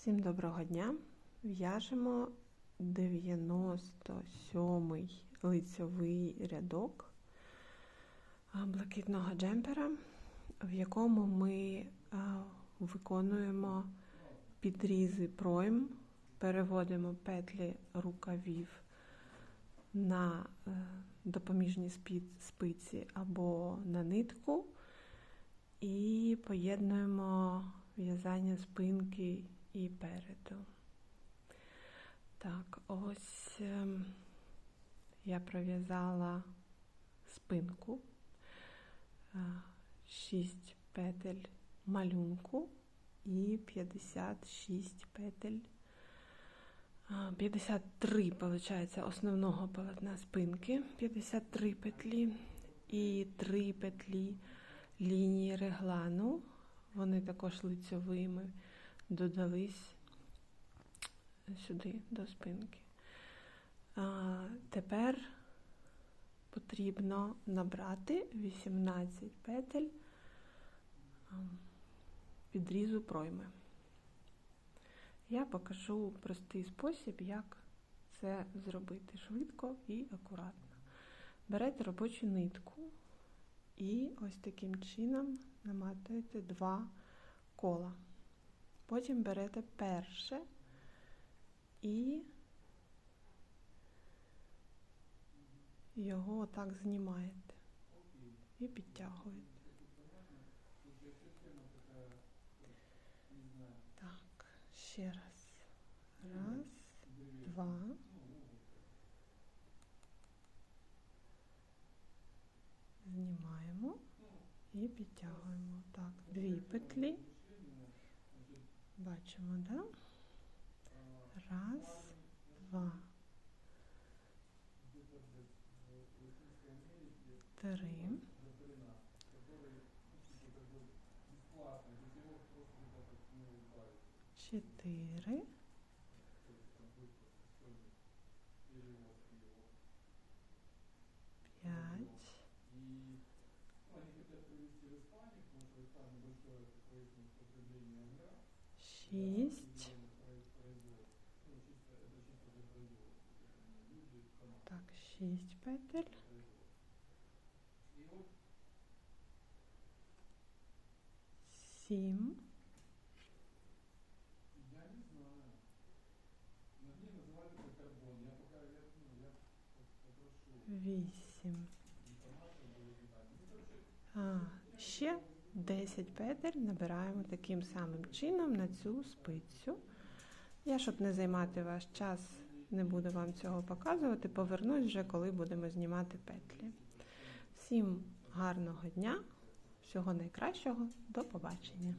Всім доброго дня! В'яжемо 97-й лицьовий рядок блакитного джемпера, в якому ми виконуємо підрізи пройм, переводимо петлі рукавів на е, допоміжні спиці або на нитку і поєднуємо в'язання спинки і переду. Так, ось ем, я пров'язала спинку, 6 петель малюнку і 56 петель. 53, виходить, основного полотна спинки, 53 петлі і 3 петлі лінії реглану. Вони також лицьовими додались сюди до спинки. А, тепер потрібно набрати 18 петель підрізу пройми. Я покажу простий спосіб, як це зробити швидко і акуратно. Берете робочу нитку і ось таким чином наматуєте два кола. Потім берете перше і його отак знімаєте і підтягуєте. Так, ще раз. Раз, два. Знімаємо і підтягуємо. Так, дві петлі. Бачимо, да? Раз, два. Три. четыре, П'ять. Если хотят провести в Испании, потому что там большое поэтому потребление Шість. Так, шість петель. Сім. Вісім. А, ще 10 петель набираємо таким самим чином на цю спицю. Я, щоб не займати ваш час, не буду вам цього показувати. Повернусь вже, коли будемо знімати петлі. Всім гарного дня, всього найкращого, до побачення!